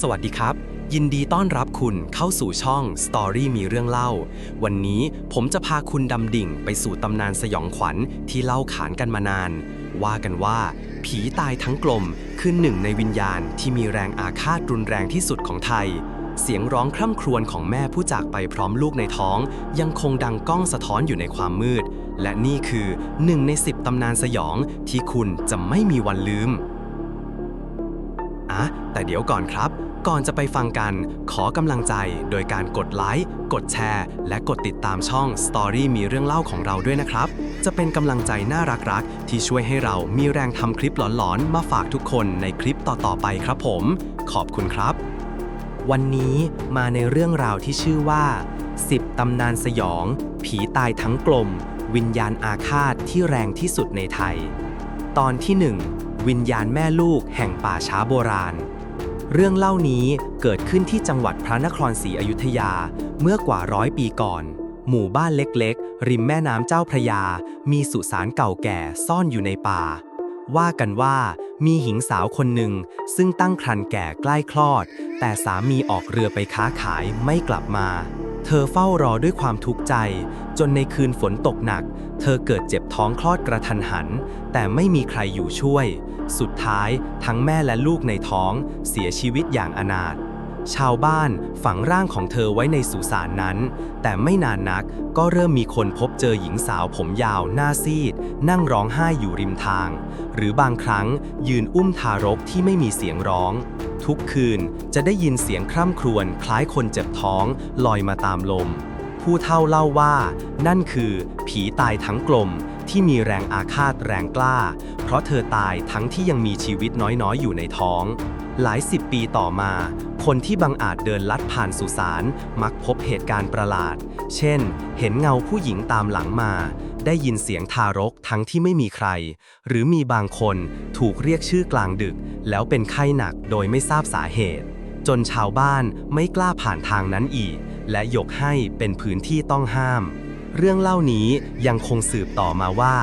สวัสดีครับ ยินดีต้อนรับคุณเข้าสู่ช่อง Story มีเรื่องเล่า วันนี้ผมจะพาคุณดำดิ่งไปสู่ตำนานสยองขวัญที่เล่าขานกันมานาน ว่ากันว่า ผีตายทั้งกลมคือหนึ่งในวิญญาณที่มีแรงอาฆาตรุนแรงที่สุดของไทย เสียงร้องคร่ำครวญของแม่ผู้จากไปพร้อมลูกในท้อง ยังคงดังก้องสะท้อนอยู่ในความมืด และนี่คือหนึ่งในสิบตำนานสยองที่คุณจะไม่มีวันลืมะ แต่เดี๋ยวก่อนครับ ก่อนจะไปฟังกัน ขอกำลังใจโดยการกดไลค์กดแชร์ และกดติดตามช่อง Story มีเรื่องเล่าของเราด้วยนะครับ จะเป็นกำลังใจน่ารักๆ ที่ช่วยให้เรามีแรงทำคลิปหลอนๆ มาฝากทุกคนในคลิปต่อๆไปครับผม ขอบคุณครับ วันนี้มาในเรื่องราวที่ชื่อว่า 10ตำนานสยอง ผีตายทั้งกลม วิญญาณอาฆาตที่แรงที่สุดในไทย ตอนที่ 1 วิญญาณแม่ลูกแห่งป่าช้าโบราณ เรื่องเล่านี้เกิดขึ้นที่จังหวัดพระนครศรีอยุธยาเมื่อกว่าร้อยปีก่อน หมู่บ้านเล็กๆ ริมแม่น้ำเจ้าพระยา มีสุสานเก่าแก่ซ่อนอยู่ในป่า ว่ากันว่ามีหญิงสาวคนหนึ่งซึ่งตั้งครรภ์แก่ใกล้คลอด แต่สามีออกเรือไปค้าขายไม่กลับมา เธอเฝ้ารอด้วยความทุกข์ใจ จนในคืนฝนตกหนัก เธอเกิดเจ็บท้องคลอดกระทันหัน แต่ไม่มีใครอยู่ช่วย สุดท้ายทั้งแม่และลูกในท้องเสียชีวิตอย่างอนาถ ชาวบ้านฝังร่างของเธอไว้ในสุสานนั้น แต่ไม่นานนักก็เริ่มมีคนพบเจอหญิงสาวผมยาวหน้าซีด นั่งร้องไห้อยู่ริมทาง หรือบางครั้งยืนอุ้มทารกที่ไม่มีเสียงร้อง ทุกคืนจะได้ยินเสียงคร่ำครวญคล้ายคนเจ็บท้องลอยมาตามลม ผู้เฒ่าเล่าว่า นั่นคือ ผีตายทั้งกลมที่มีแรงอาฆาตแรงกล้า เพราะเธอตายทั้งที่ยังมีชีวิตน้อยๆ อยู่ในท้อง หลายสิบปีต่อมา คนที่บังอาจเดินลัดผ่านสุสานมักพบเหตุการณ์ประหลาด เช่น เห็นเงาผู้หญิงตามหลังมา ได้ยินเสียงทารกทั้งที่ไม่มีใคร หรือมีบางคนถูกเรียกชื่อกลางดึก แล้วเป็นไข้หนักโดยไม่ทราบสาเหตุ จนชาวบ้านไม่กล้าผ่านทางนั้นอีก และยกให้เป็นพื้นที่ต้องห้าม เรื่องเล่านี้ยังคงสืบต่อมาว่า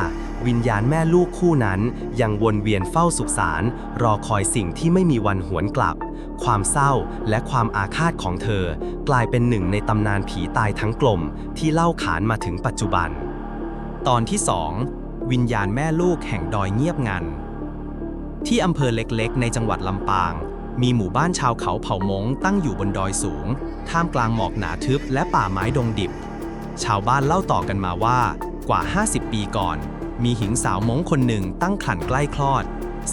วิญญาณแม่ลูกคู่นั้น ยังวนเวียนเฝ้าสุขสานรอคอยสิ่งที่ไม่มีวันหวนกลับ ความเศร้าและความอาฆาตของเธอ กลายเป็นหนึ่งในตำนานผีตายทั้งกลมที่เล่าขานมาถึงปัจจุบัน ตอนที่2วิญญาณแม่ลูกแห่งดอยเงียบงัน ที่อำเภอเล็กๆ ในจังหวัดลำปาง มีหมู่บ้านชาวเขาเผ่ามงตั้งอยู่บนดอยสูง ท่ามกลางหมอกหนาทึบและป่าไม้ดงดิบ ชาวบ้านเล่าต่อกันมาว่า กว่า 50 ปีก่อน มีหญิงสาวมงคนหนึ่งตั้งครรภ์ใกล้คลอด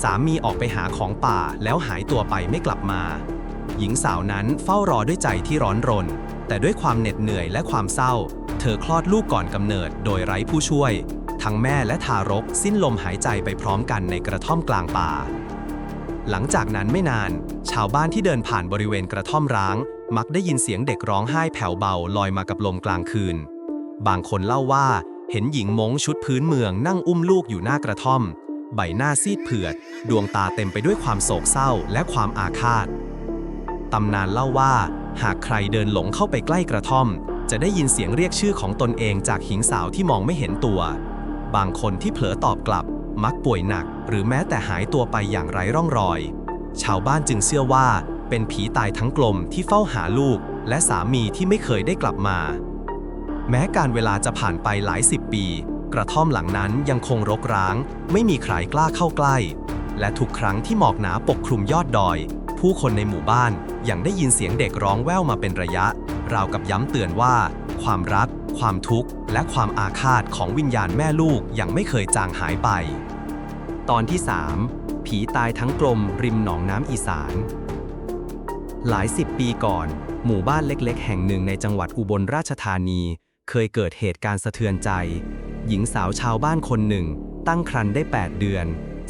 สามีออกไปหาของป่าแล้วหายตัวไปไม่กลับมา หญิงสาวนั้นเฝ้ารอด้วยใจที่ร้อนรน แต่ด้วยความเหน็ดเหนื่อยและความเศร้า เธอคลอดลูกก่อนกำเนิดโดยไร้ผู้ช่วย ทั้งแม่และทารกสิ้นลมหายใจไปพร้อมกันในกระท่อมกลางป่า หลังจากนั้นไม่นาน ชาวบ้านที่เดินผ่านบริเวณกระท่อมร้าง มักได้ยินเสียงเด็กร้องไห้แผ่วเบาลอยมากับลมกลางคืน บางคนเล่าว่า เห็นหญิงมงชุดพื้นเมืองนั่งอุ้มลูกอยู่หน้ากระท่อม ใบหน้าซีดเผือด ดวงตาเต็มไปด้วยความโศกเศร้าและความอาฆาตตำนานเล่าว่า หากใครเดินหลงเข้าไปใกล้กระท่อม จะได้ยินเสียงเรียกชื่อของตนเองจากหญิงสาวที่มองไม่เห็นตัว บางคนที่เผลอตอบกลับ มักป่วยหนัก หรือแม้แต่หายตัวไปอย่างไร้ร่องรอย ชาวบ้านจึงเชื่อว่า เป็นผีตายทั้งกลมที่เฝ้าหาลูก และสามีที่ไม่เคยได้กลับมา แม้การเวลาจะผ่านไปหลายสิบปี กระท่อมหลังนั้นยังคงรกร้าง ไม่มีใครกล้าเข้าใกล้ และทุกครั้งที่หมอกหนาปกคลุมยอดดอย ผู้คนในหมู่บ้านยังได้ยินเสียงเด็กร้องแว่วมาเป็นระยะ ราวกับย้ำเตือนว่า ความรัก ความทุกข์ และความอาฆาตของวิญญาณแม่ลูกยังไม่เคยจางหายไป ตอนที่ 3 ผีตายทั้งกลมริมหนองน้ำอีสานหลายสิบปีก่อน หมู่บ้านเล็กๆ แห่งหนึ่งในจังหวัดอุบลราชธานี เคยเกิดเหตุการณ์สะเทือนใจ หญิงสาวชาวบ้านคนหนึ่ง ตั้งครรภ์ได้ 8 เดือน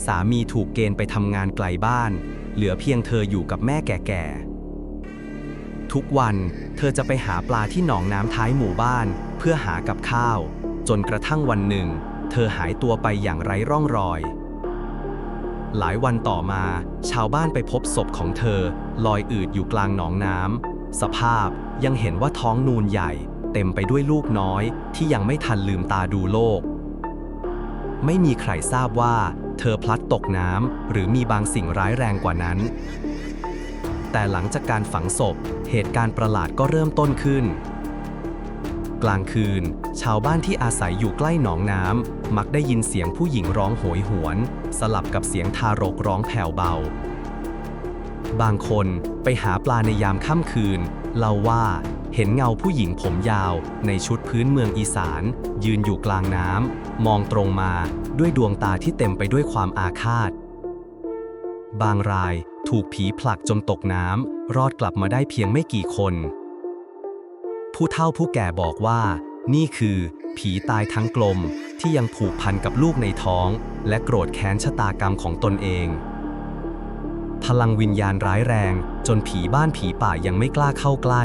สามีถูกเกณฑ์ไปทำงานไกลบ้าน เหลือเพียงเธออยู่กับแม่แก่ๆ ทุกวันเธอจะไปหาปลาที่หนองน้ำท้ายหมู่บ้าน เพื่อหากับข้าว จนกระทั่งวันหนึ่ง เธอหายตัวไปอย่างไร้ร่องรอย หลายวันต่อมา ชาวบ้านไปพบศพของเธอ ลอยอืดอยู่กลางหนองน้ำสภาพยังเห็นว่าท้องนูนใหญ่ ต็มไปด้วยลูกน้อยที่ยังไม่ทันลืมตาดูโลก ไม่มีใครทราบว่า เธอพลัดตกน้ำหรือมีบางสิ่งร้ายแรงกว่านั้น แต่หลังจากการฝังศพ เหตุการณ์ประหลาดก็เริ่มต้นขึ้น กลางคืน ชาวบ้านที่อาศัยอยู่ใกล้หนองน้ำมักได้ยินเสียงผู้หญิงร้องโหยหวน สลับกับเสียงทารกร้องแผ่วเบาบางคนไปหาปลาในยามค่ำคืน เล่าว่า เห็นเงาผู้หญิงผมยาวในชุดพื้นเมืองอีสาน ยืนอยู่กลางน้ำ มองตรงมาด้วยดวงตาที่เต็มไปด้วยความอาฆาต บางรายถูกผีผลักจนตกน้ำ รอดกลับมาได้เพียงไม่กี่คน ผู้เฒ่าผู้แก่บอกว่า นี่คือ ผีตายทั้งกลมที่ยังผูกพันกับลูกในท้อง และโกรธแค้นชะตากรรมของตนเอง พลังวิญญาณร้ายแรง จนผีบ้านผีป่ายังไม่กล้าเข้าใกล้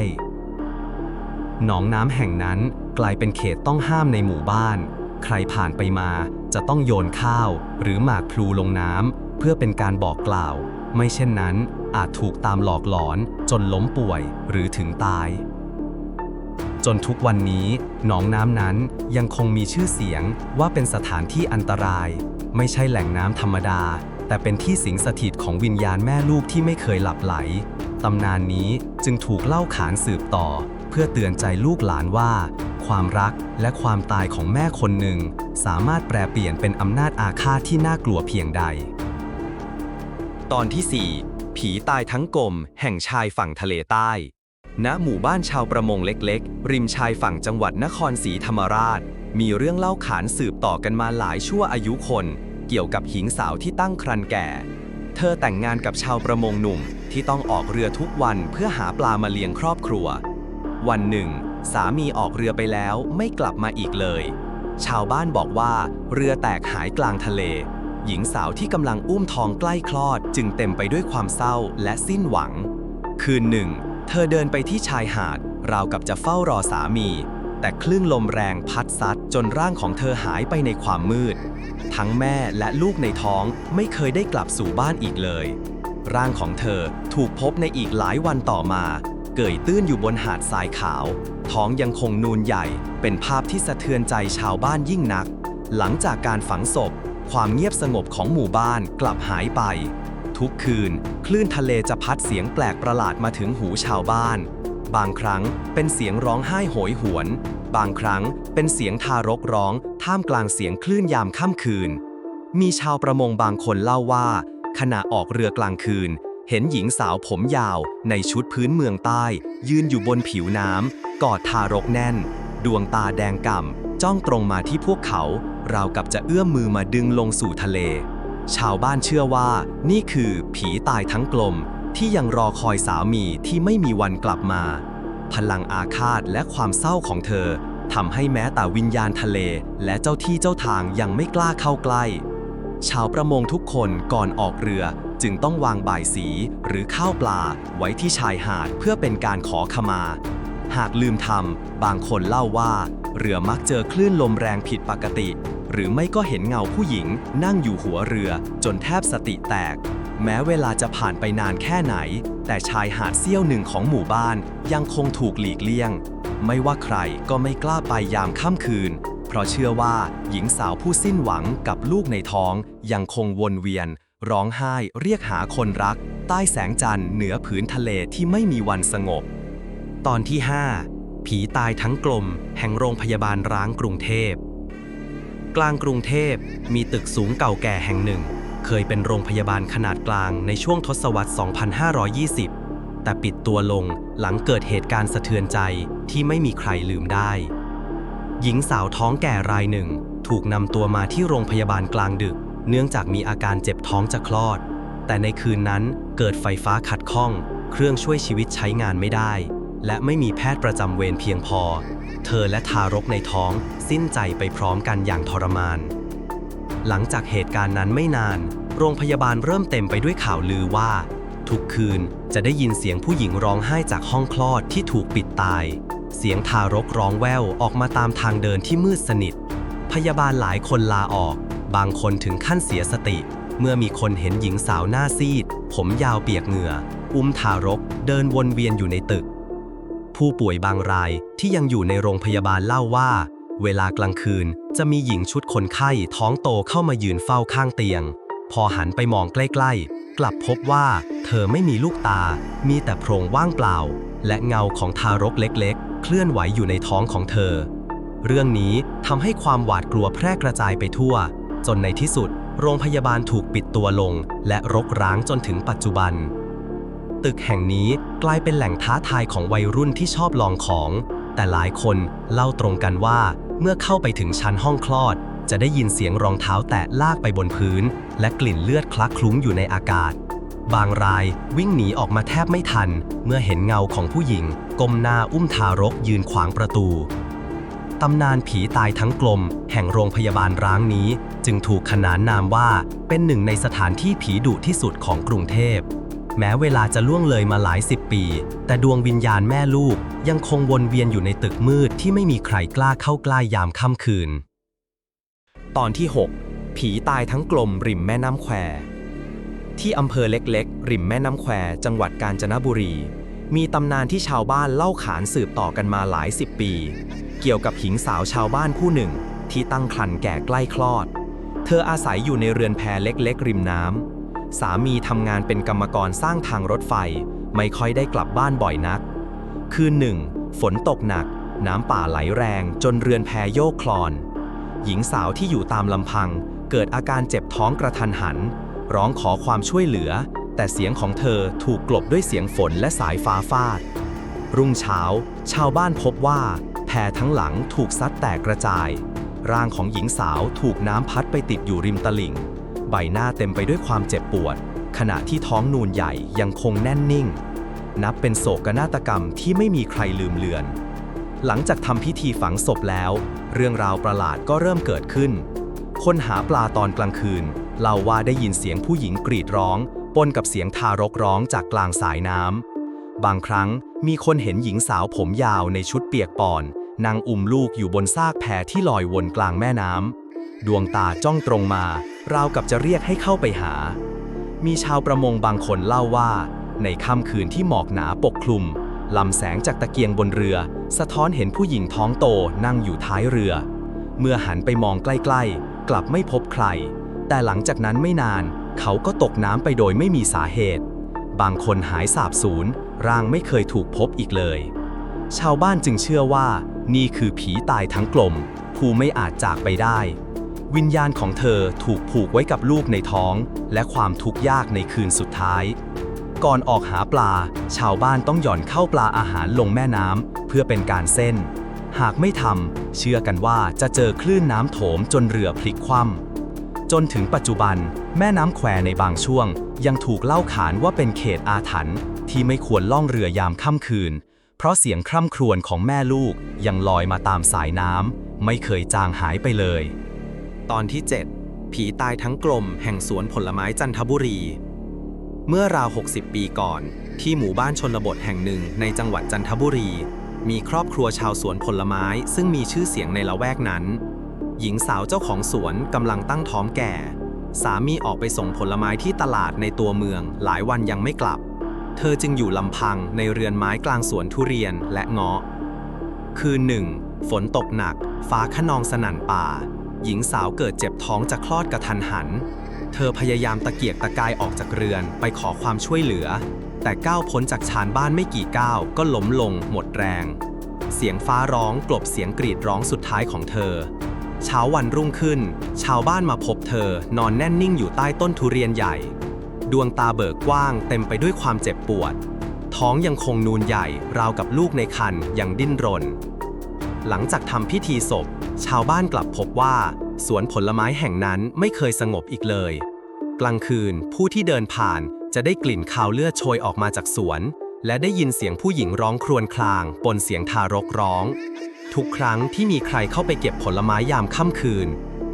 หนองน้ำแห่งนั้นกลายเป็นเขตต้องห้ามในหมู่บ้าน ใครผ่านไปมาจะต้องโยนข้าว หรือหมากพลูลงน้ำเพื่อเป็นการบอกกล่าว ไม่เช่นนั้นอาจถูกตามหลอกหลอนจนล้มป่วยหรือถึงตาย จนทุกวันนี้ หนองน้ำนั้นยังคงมีชื่อเสียงว่าเป็นสถานที่อันตราย ไม่ใช่แหล่งน้ำธรรมดา แต่เป็นที่สิงสถิตของวิญญาณแม่ลูกที่ไม่เคยหลับไหลตำนานนี้จึงถูกเล่าขานสืบต่อ เพื่อเตือนใจลูกหลานว่า ความรักและความตายของแม่คนหนึ่ง สามารถแปลเปลี่ยนเป็นอำนาจอาฆาตที่น่ากลัวเพียงใด ตอนที่ 4 ผีตายทั้งกลมแห่งชายฝั่งทะเลใต้ ณ หมู่บ้านชาวประมงเล็กๆ ริมชายฝั่งจังหวัดนครศรีธรรมราช มีเรื่องเล่าขานสืบต่อกันมาหลายชั่วอายุคน เกี่ยวกับหญิงสาวที่ตั้งครรภ์แก่เธอแต่งงานกับชาวประมงหนุ่มที่ต้องออกเรือทุกวันเพื่อหาปลามาเลี้ยงครอบครัว วันหนึ่ง สามีออกเรือไปแล้วไม่กลับมาอีกเลย ชาวบ้านบอกว่า เรือแตกหายกลางทะเล หญิงสาวที่กำลังอุ้มท้องใกล้คลอดจึงเต็มไปด้วยความเศร้าและสิ้นหวัง คืนหนึ่ง เธอเดินไปที่ชายหาด ราวกับจะเฝ้ารอสามี แต่คลื่นลมแรงพัดซัดจนร่างของเธอหายไปในความมืด ทั้งแม่และลูกในท้องไม่เคยได้กลับสู่บ้านอีกเลย ร่างของเธอถูกพบในอีกหลายวันต่อมา เกยตื้นอยู่บนหาดทรายขาว ท้องยังคงนูนใหญ่ เป็นภาพที่สะเทือนใจชาวบ้านยิ่งนัก หลังจากการฝังศพ ความเงียบสงบของหมู่บ้านกลับหายไป ทุกคืน คลื่นทะเลจะพัดเสียงแปลกประหลาดมาถึงหูชาวบ้าน บางครั้งเป็นเสียงร้องไห้โหยหวน บางครั้งเป็นเสียงทารกร้อง ท่ามกลางเสียงคลื่นยามค่ำคืน มีชาวประมงบางคนเล่าว่า ขณะออกเรือกลางคืน เห็นหญิงสาวผมยาวในชุดพื้นเมืองใต้ ยืนอยู่บนผิวน้ำกอดทารกแน่น ดวงตาแดงก่ำจ้องตรงมาที่พวกเขา ราวกับจะเอื้อมมือมาดึงลงสู่ทะเล ชาวบ้านเชื่อว่า นี่คือผีตายทั้งกลม ที่ยังรอคอยสามีที่ไม่มีวันกลับมา พลังอาฆาตและความเศร้าของเธอทำให้แม้แต่วิญญาณทะเล และเจ้าที่เจ้าทางยังไม่กล้าเข้าใกล้ ชาวประมงทุกคนก่อนออกเรือจึงต้องวางบ่ายสีหรือข้าวปลาไว้ที่ชายหาดเพื่อเป็นการขอขมา หากลืมทำบางคนเล่าว่า เรือมักเจอคลื่นลมแรงผิดปกติ หรือไม่ก็เห็นเงาผู้หญิงนั่งอยู่หัวเรือจนแทบสติแตก แม้เวลาจะผ่านไปนานแค่ไหน แต่ชายหาดเสี้ยวหนึ่งของหมู่บ้านยังคงถูกหลีกเลี่ยง ไม่ว่าใครก็ไม่กล้าไปยามค่ำคืน เพราะเชื่อว่าหญิงสาวผู้สิ้นหวังกับลูกในท้องยังคงวนเวียน ร้องไห้เรียกหาคนรัก ใต้แสงจันทร์เหนือผืนทะเลที่ไม่มีวันสงบ ตอนที่ 5 ผีตายทั้งกลม แห่งโรงพยาบาลร้างกรุงเทพ กลางกรุงเทพมีตึกสูงเก่าแก่แห่งหนึ่ง เคยเป็นโรงพยาบาลขนาดกลางในช่วงทศวรรษ 2520 แต่ปิดตัวลงหลังเกิดเหตุการณ์สะเทือนใจที่ไม่มีใครลืมได้ หญิงสาวท้องแก่รายหนึ่ง ถูกนำตัวมาที่โรงพยาบาลกลางดึก เนื่องจากมีอาการเจ็บท้องจะคลอด แต่ในคืนนั้นเกิดไฟฟ้าขัดข้อง เครื่องช่วยชีวิตใช้งานไม่ได้ และไม่มีแพทย์ประจำเวรเพียงพอ เธอและทารกในท้องสิ้นใจไปพร้อมกันอย่างทรมาน หลังจากเหตุการณ์นั้นไม่นาน โรงพยาบาลเริ่มเต็มไปด้วยข่าวลือว่า ทุกคืนจะได้ยินเสียงผู้หญิงร้องไห้จากห้องคลอดที่ถูกปิดตาย เสียงทารกร้องแววออกมาตามทางเดินที่มืดสนิท พยาบาลหลายคนลาออก บางคนถึงขั้นเสียสติ เมื่อมีคนเห็นหญิงสาวหน้าซีด ผมยาวเปียกเหงื่อ อุ้มทารก เดินวนเวียนอยู่ในตึก ผู้ป่วยบางรายที่ยังอยู่ในโรงพยาบาลเล่าว่า เวลากลางคืนจะมีหญิงชุดคนไข้ท้องโตเข้ามายืนเฝ้าข้างเตียงพพอหันไปมองใกล้ ๆกลับพบว่าเธอไม่มีลูกตา มีแต่โพรงว่างเปล่า และเงาของทารกเล็กๆ เคลื่อนไหวอยู่ในท้องของเธอ เรื่องนี้ทำให้ความหวาดกลัวแพร่กระจายไปทั่ว จนในที่สุด โรงพยาบาลถูกปิดตัวลง และรกร้างจนถึงปัจจุบัน ตึกแห่งนี้กลายเป็นแหล่งท้าทายของวัยรุ่นที่ชอบลองของ แต่หลายคนเล่าตรงกันว่า เมื่อเข้าไปถึงชั้นห้องคลอด จะได้ยินเสียงรองเท้าแตะลากไปบนพื้น และกลิ่นเลือดคลักคลุ้งอยู่ในอากาศ บางรายวิ่งหนีออกมาแทบไม่ทัน เมื่อเห็นเงาของผู้หญิง ก้มหน้าอุ้มทารกยืนขวางประตู ตำนานผีตายทั้งกลม แห่งโรงพยาบาลร้างนี้ จึงถูกขนานนามว่าเป็นหนึ่งในสถานที่ผีดุที่สุดของกรุงเทพ แม้เวลาจะล่วงเลยมาหลายสิบปี แต่ดวงวิญญาณแม่ลูกยังคงวนเวียนอยู่ในตึกมืดที่ไม่มีใครกล้าเข้าใกล้ยามค่ำคืน ตอนที่ 6 ผีตายทั้งกลมริมแม่น้ำแคว ที่อำเภอเล็กๆ ริมแม่น้ำแควจังหวัดกาญจนบุรี มีตำนานที่ชาวบ้านเล่าขานสืบต่อกันมาหลายสิบปี เกี่ยวกับหญิงสาวชาวบ้านผู้หนึ่ง ที่ตั้งครรภ์แก่ใกล้คลอด เธออาศัยอยู่ในเรือนแพเล็กๆ ริมน้ำสามีทำงานเป็นกรรมกรสร้างทางรถไฟ ไม่ค่อยได้กลับบ้านบ่อยนัก คืนหนึ่ง ฝนตกหนัก น้ำป่าไหลแรงจนเรือนแพโยกคลอน หญิงสาวที่อยู่ตามลำพังเกิดอาการเจ็บท้องกระทันหัน ร้องขอความช่วยเหลือ แต่เสียงของเธอถูกกลบด้วยเสียงฝนและสายฟ้าฟาด รุ่งเช้า ชาวบ้านพบว่า แพทั้งหลังถูกซัดแตกกระจาย ร่างของหญิงสาวถูกน้ำพัดไปติดอยู่ริมตลิ่ง ใบหน้าเต็มไปด้วยความเจ็บปวด ขณะที่ท้องนูนใหญ่ยังคงแน่นนิ่ง นับเป็นโศกนาฏกรรมที่ไม่มีใครลืมเลือน หลังจากทำพิธีฝังศพแล้ว เรื่องราวประหลาดก็เริ่มเกิดขึ้น คนหาปลาตอนกลางคืน เล่าว่าได้ยินเสียงผู้หญิงกรีดร้อง ปนกับเสียงทารกร้องจากกลางสายน้ำ บางครั้งมีคนเห็นหญิงสาวผมยาวในชุดเปียกปอนนางอุ้มลูกอยู่บนซากแพที่ลอยวนกลางแม่น้ำ ดวงตาจ้องตรงมา ราวกับจะเรียกให้เข้าไปหา มีชาวประมงบางคนเล่าว่า ในค่ำคืนที่หมอกหนาปกคลุมลำแสงจากตะเกียงบนเรือ สะท้อนเห็นผู้หญิงท้องโตนั่งอยู่ท้ายเรือ เมื่อหันไปมองใกล้ๆ กลับไม่พบใคร แต่หลังจากนั้นไม่นาน เขาก็ตกน้ำไปโดยไม่มีสาเหตุ บางคนหายสาบสูญร่างไม่เคยถูกพบอีกเลย ชาวบ้านจึงเชื่อว่า นี่คือผีตายทั้งกลมผู้ไม่อาจจากไปได้ วิญญาณของเธอถูกผูกไว้กับลูกในท้อง และความทุกข์ยากในคืนสุดท้าย ก่อนออกหาปลา ชาวบ้านต้องหย่อนเข้าปลาอาหารลงแม่น้ำเพื่อเป็นการเส้น หากไม่ทำเชื่อกันว่าจะเจอคลื่นน้ำโถมจนเรือพลิกคว่ำ จนถึงปัจจุบัน แม่น้ำแควในบางช่วง ยังถูกเล่าขานว่าเป็นเขตอาถรรพ์ที่ไม่ควรล่องเรือยามค่ำคืน เพราะเสียงคร่ำครวญของแม่ลูกยังลอยมาตามสายน้ำไม่เคยจางหายไปเลย ตอนที่ 7 ผีตายทั้งกลมแห่งสวนผลไม้จันทบุรี เมื่อราว 60 ปีก่อน ที่หมู่บ้านชนบทแห่งหนึ่งในจังหวัดจันทบุรี มีครอบครัวชาวสวนผลไม้ซึ่งมีชื่อเสียงในละแวกนั้น หญิงสาวเจ้าของสวนกำลังตั้งท้องแก่ สามีออกไปส่งผลไม้ที่ตลาดในตัวเมือง หลายวันยังไม่กลับ เธอจึงอยู่ลำพังในเรือนไม้กลางสวนทุเรียนและเงาะ คืนหนึ่ง ฝนตกหนัก ฟ้าขนองสนั่นป่า หญิงสาวเกิดเจ็บท้องจะคลอดกระทันหัน เธอพยายามตะเกียกตะกายออกจากเรือนไปขอความช่วยเหลือ แต่ก้าวพ้นจากชานบ้านไม่กี่ก้าวก็ล้มลงหมดแรง เสียงฟ้าร้องกลบเสียงกรีดร้องสุดท้ายของเธอ เช้าวันรุ่งขึ้น ชาวบ้านมาพบเธอนอนแน่นนิ่งอยู่ใต้ต้นทุเรียนใหญ่ ดวงตาเบิกกว้างเต็มไปด้วยความเจ็บปวด ท้องยังคงนูนใหญ่ราวกับลูกในครรภ์ยังดิ้นรน หลังจากทำพิธีศพ ชาวบ้านกลับพบว่า สวนผลไม้แห่งนั้นไม่เคยสงบอีกเลย กลางคืนผู้ที่เดินผ่านจะได้กลิ่นคาวเลือดโชยออกมาจากสวน และได้ยินเสียงผู้หญิงร้องครวญคราง ปนเสียงทารกร้อง ทุกครั้งที่มีใครเข้าไปเก็บผลไม้ยามค่ำคืน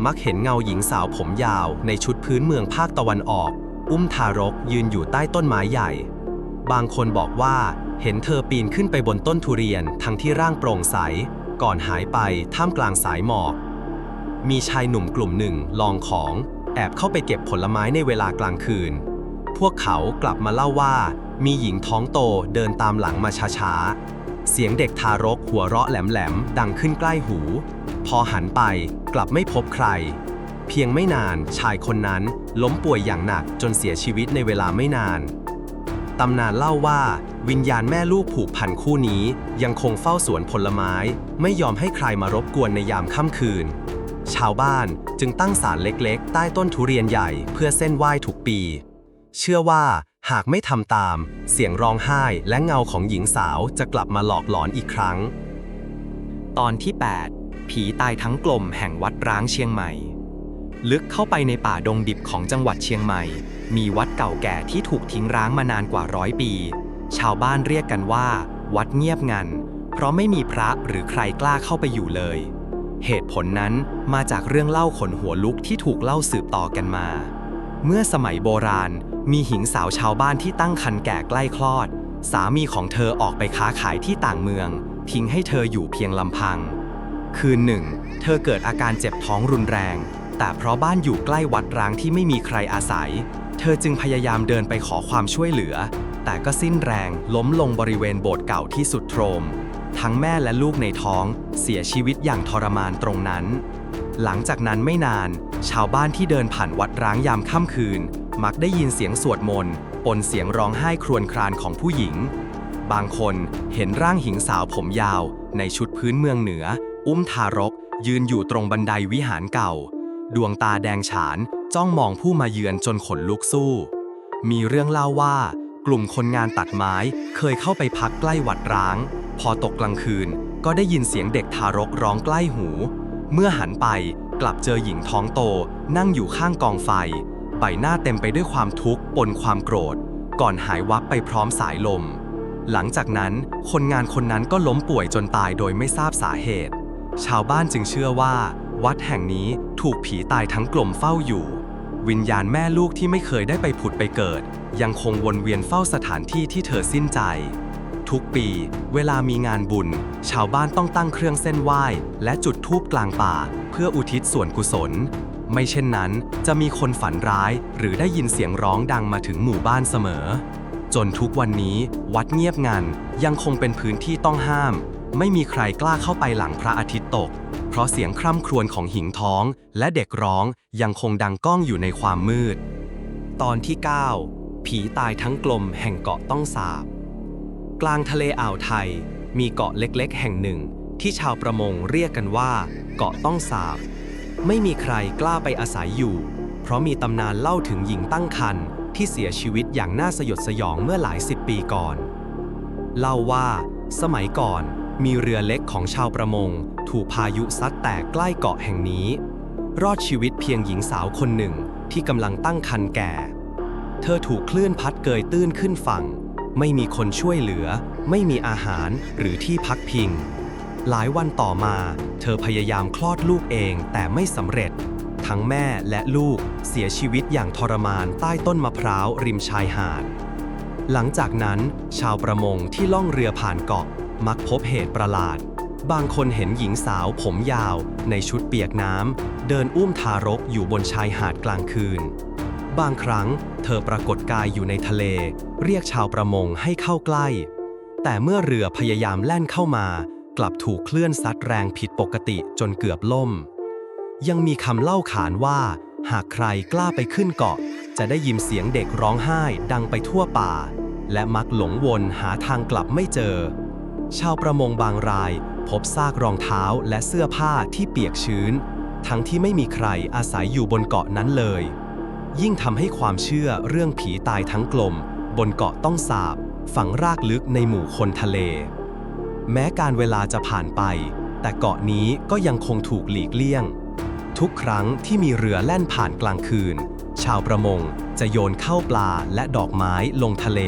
มักเห็นเงาหญิงสาวผมยาวในชุดพื้นเมืองภาคตะวันออก อุ้มทารกยืนอยู่ใต้ต้นไม้ใหญ่ บางคนบอกว่าเห็นเธอปีนขึ้นไปบนต้นทุเรียนทั้งที่ร่างโปร่งใส ก่อนหายไปท่ามกลางสายหมอก มีชายหนุ่มกลุ่มหนึ่งลองของแอบเข้าไปเก็บผลไม้ในเวลากลางคืน พวกเขากลับมาเล่าว่า มีหญิงท้องโตเดินตามหลังมาช้าๆ เสียงเด็กทารกหัวเราะแหลมๆ ดังขึ้นใกล้หู พอหันไปกลับไม่พบใคร เพียงไม่นานชายคนนั้นล้มป่วยอย่างหนักจนเสียชีวิตในเวลาไม่นาน ตำนานเล่าว่า วิญญาณแม่ลูกผูกพันคู่นี้ ยังคงเฝ้าสวนผลไม้ ไม่ยอมให้ใครมารบกวนในยามค่ำคืน ชาวบ้านจึงตั้งศาลเล็กๆ ใต้ต้นทุเรียนใหญ่เพื่อเส้นไหว้ทุกปี เชื่อว่า หากไม่ทำตาม เสียงร้องไห้และเงาของหญิงสาวจะกลับมาหลอกหลอนอีกครั้ง ตอนที่ 8 ผีตายทั้งกลมแห่งวัดร้างเชียงใหม่ ลึกเข้าไปในป่าดงดิบของจังหวัดเชียงใหม่ มีวัดเก่าแก่ที่ถูกทิ้งร้างมานานกว่าร้อยปี ชาวบ้านเรียกกันว่า วัดเงียบงัน เพราะไม่มีพระหรือใครกล้าเข้าไปอยู่เลย เหตุผลนั้นมาจากเรื่องเล่าขนหัวลุกที่ถูกเล่าสืบต่อกันมา เมื่อสมัยโบราณ มีหญิงสาวชาวบ้านที่ตั้งครรภ์แก่ใกล้คลอด สามีของเธอออกไปค้าขายที่ต่างเมือง ทิ้งให้เธออยู่เพียงลำพัง คืนหนึ่ง เธอเกิดอาการเจ็บท้องรุนแรง แต่เพราะบ้านอยู่ใกล้วัดร้างที่ไม่มีใครอาศัย เธอจึงพยายามเดินไปขอความช่วยเหลือ แต่ก็สิ้นแรงล้มลงบริเวณโบสถ์เก่าที่สุดโทรม ทั้งแม่และลูกในท้อง เสียชีวิตอย่างทรมานตรงนั้น หลังจากนั้นไม่นาน ชาวบ้านที่เดินผ่านวัดร้างยามค่ำคืน มักได้ยินเสียงสวดมนต์ปนเสียงร้องไห้ครวญครานของผู้หญิง บางคนเห็นร่างหญิงสาวผมยาว ในชุดพื้นเมืองเหนือ อุ้มทารก ยืนอยู่ตรงบันไดวิหารเก่า ดวงตาแดงฉานจ้องมองผู้มาเยือนจนขนลุกสู้ มีเรื่องเล่าว่า กลุ่มคนงานตัดไม้เคยเข้าไปพักใกล้วัดร้าง พอตกกลางคืนก็ได้ยินเสียงเด็กทารกร้องใกล้หู เมื่อหันไปกลับเจอหญิงท้องโตนั่งอยู่ข้างกองไฟ ใบหน้าเต็มไปด้วยความทุกข์ปนความโกรธ ก่อนหายวับไปพร้อมสายลม หลังจากนั้นคนงานคนนั้นก็ล้มป่วยจนตายโดยไม่ทราบสาเหตุ ชาวบ้านจึงเชื่อว่า วัดแห่งนี้ถูกผีตายทั้งกลมเฝ้าอยู่ วิญญาณแม่ลูกที่ไม่เคยได้ไปผุดไปเกิด ยังคงวนเวียนเฝ้าสถานที่ที่เธอสิ้นใจ ทุกปี เวลามีงานบุญ ชาวบ้านต้องตั้งเครื่องเส้นไหว้ และจุดธูปกลางป่า เพื่ออุทิศส่วนกุศล ไม่เช่นนั้นจะมีคนฝันร้ายหรือได้ยินเสียงร้องดังมาถึงหมู่บ้านเสมอ จนทุกวันนี้วัดเงียบงันยังคงเป็นพื้นที่ต้องห้าม ไม่มีใครกล้าเข้าไปหลังพระอาทิตย์ตก เพราะเสียงคร่ำครวญของหิงท้องและเด็กร้องยังคงดังก้องอยู่ในความมืด ตอนที่ 9 ผีตายทั้งกลมแห่งเกาะต้องสาบ กลางทะเลอ่าวไทยมีเกาะเล็กๆ แห่งหนึ่ง ที่ชาวประมงเรียกกันว่า เกาะต้องสาบ ไม่มีใครกล้าไปอาศัยอยู่ เพราะมีตำนานเล่าถึงหญิงตั้งครรภ์ที่เสียชีวิตอย่างน่าสยดสยองเมื่อหลายสิบปีก่อน เล่าว่า สมัยก่อนมีเรือเล็กของชาวประมง ถูกพายุซัดแตกใกล้เกาะแห่งนี้ รอดชีวิตเพียงหญิงสาวคนหนึ่งที่กำลังตั้งครรภ์แก่ เธอถูกคลื่นพัดเกยตื้นขึ้นฝั่ง ไม่มีคนช่วยเหลือ ไม่มีอาหารหรือที่พักพิง หลายวันต่อมา เธอพยายามคลอดลูกเองแต่ไม่สำเร็จ ทั้งแม่และลูกเสียชีวิตอย่างทรมานใต้ต้นมะพร้าวริมชายหาด หลังจากนั้นชาวประมงที่ล่องเรือผ่านเกาะมักพบเหตุประหลาด บางคนเห็นหญิงสาวผมยาว ในชุดเปียกน้ำเดินอุ้มทารกอยู่บนชายหาดกลางคืน บางครั้งเธอปรากฏกายอยู่ในทะเล เรียกชาวประมงให้เข้าใกล้ แต่เมื่อเรือพยายามแล่นเข้ามา กลับถูกคลื่นซัดแรงผิดปกติจนเกือบล่ม ยังมีคำเล่าขานว่า หากใครกล้าไปขึ้นเกาะ จะได้ยินเสียงเด็กร้องไห้ดังไปทั่วป่า และมักหลงวนหาทางกลับไม่เจอ ชาวประมงบางราย พบซากรองเท้าและเสื้อผ้าที่เปียกชื้น ทั้งที่ไม่มีใครอาศัยอยู่บนเกาะนั้นเลย ยิ่งทำให้ความเชื่อเรื่องผีตายทั้งกลม บนเกาะต้องสาบฝังรากลึกในหมู่คนทะเล แม้การเวลาจะผ่านไป แต่เกาะนี้ก็ยังคงถูกหลีกเลี่ยง ทุกครั้งที่มีเรือแล่นผ่านกลางคืน ชาวประมงจะโยนเข้าวปลาและดอกไม้ลงทะเล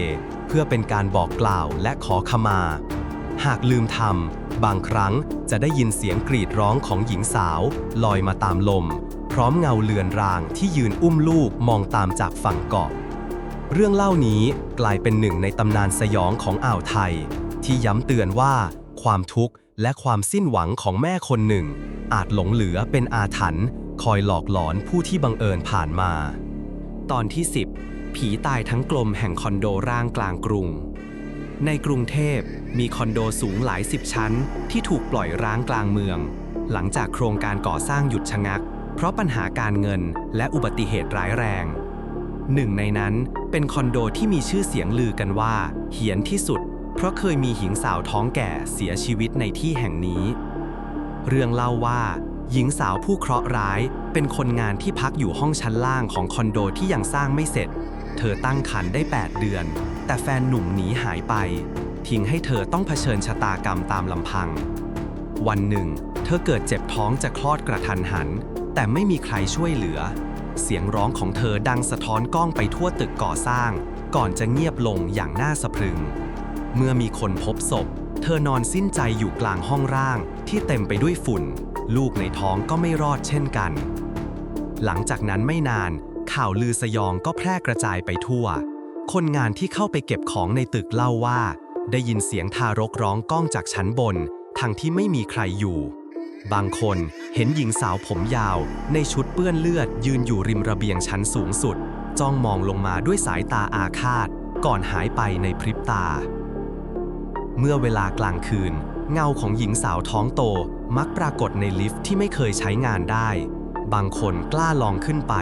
เพื่อเป็นการบอกกล่าวและขอขมา หากลืมทำบางครั้งจะได้ยินเสียงกรีดร้องของหญิงสาวลอยมาตามลม พร้อมเงาเลือนรางที่ยืนอุ้มลูกมองตามจากฝั่งเกาะ เรื่องเล่านี้กลายเป็นหนึ่งในตำนานสยองของอ่าวไทย ที่ย้ำเตือนว่า ความทุกข์และความสิ้นหวังของแม่คนหนึ่ง อาจหลงเหลือเป็นอาถรรพ์คอยหลอกหลอนผู้ที่บังเอิญผ่านมา ตอนที่ 10 ผีตายทั้งกลมแห่งคอนโดร่างกลางกรุง ในกรุงเทพมีคอนโดสูงหลายสิบชั้น ที่ถูกปล่อยร้างกลางเมือง หลังจากโครงการก่อสร้างหยุดชะงัก เพราะปัญหาการเงินและอุบัติเหตุร้ายแรงหนึ่งในนั้นเป็นคอนโดที่มีชื่อเสียงลือกันว่า เหียนที่สุด เพราะเคยมีหญิงสาวท้องแก่เสียชีวิตในที่แห่งนี้ เรื่องเล่าว่า หญิงสาวผู้เคราะห์ร้าย เป็นคนงานที่พักอยู่ห้องชั้นล่างของคอนโดที่ยังสร้างไม่เสร็จ เธอตั้งครรภ์ได้ 8 เดือน แต่แฟนหนุ่มหนีหายไป ทิ้งให้เธอต้องเผชิญชะตากรรมตามลำพัง วันหนึ่ง เธอเกิดเจ็บท้องจะคลอดกระทันหัน แต่ไม่มีใครช่วยเหลือ เสียงร้องของเธอดังสะท้อนกล้องไปทั่วตึกก่อสร้าง ก่อนจะเงียบลงอย่างน่าสะพรึง เมื่อมีคนพบศพ เธอนอนสิ้นใจอยู่กลางห้องร่างที่เต็มไปด้วยฝุ่น ลูกในท้องก็ไม่รอดเช่นกัน หลังจากนั้นไม่นานข่าวลือสยองก็แพร่กระจายไปทั่ว คนงานที่เข้าไปเก็บของในตึกเล่าว่า ได้ยินเสียงทารกร้องก้องจากชั้นบน ทั้งที่ไม่มีใครอยู่ บางคนเห็นหญิงสาวผมยาว ในชุดเปื้อนเลือดยืนอยู่ริมระเบียงชั้นสูงสุด จ้องมองลงมาด้วยสายตาอาฆาต ก่อนหายไปในพริบตา เมื่อเวลากลางคืน เงาของหญิงสาวท้องโตมักปรากฏในลิฟต์ที่ไม่เคยใช้งานได้ บางคนกล้าลองขึ้นไป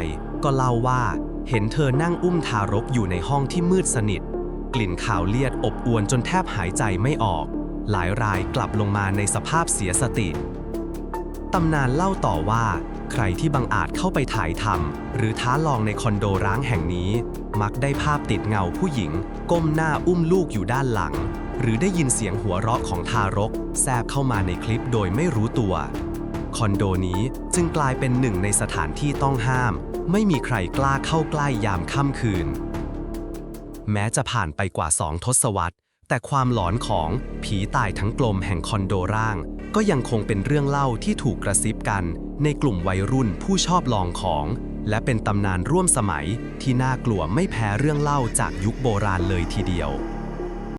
ก็เล่าว่าเห็นเธอนั่งอุ้มทารกอยู่ในห้องที่มืดสนิท กลิ่นข่าวเลียดอบอวนจนแทบหายใจไม่ออก หลายรายกลับลงมาในสภาพเสียสติ ตำนานเล่าต่อว่า ใครที่บังอาจเข้าไปถ่ายทำหรือท้าลองในคอนโดร้างแห่งนี้ มักได้ภาพติดเงาผู้หญิง ก้มหน้าอุ้มลูกอยู่ด้านหลัง หรือได้ยินเสียงหัวเราะของทารก แทรกเข้ามาในคลิปโดยไม่รู้ตัว คอนโดนี้จึงกลายเป็นหนึ่งในสถานที่ต้องห้าม ไม่มีใครกล้าเข้าใกล้ยามค่ำคืน แม้จะผ่านไปกว่าสองทศวรรษ แต่ความหลอนของผีตายทั้งกลมแห่งคอนโดร่าง ก็ยังคงเป็นเรื่องเล่าที่ถูกกระซิบกัน ในกลุ่มวัยรุ่นผู้ชอบลองของ และเป็นตำนานร่วมสมัยที่น่ากลัวไม่แพ้เรื่องเล่าจากยุคโบราณเลยทีเดียว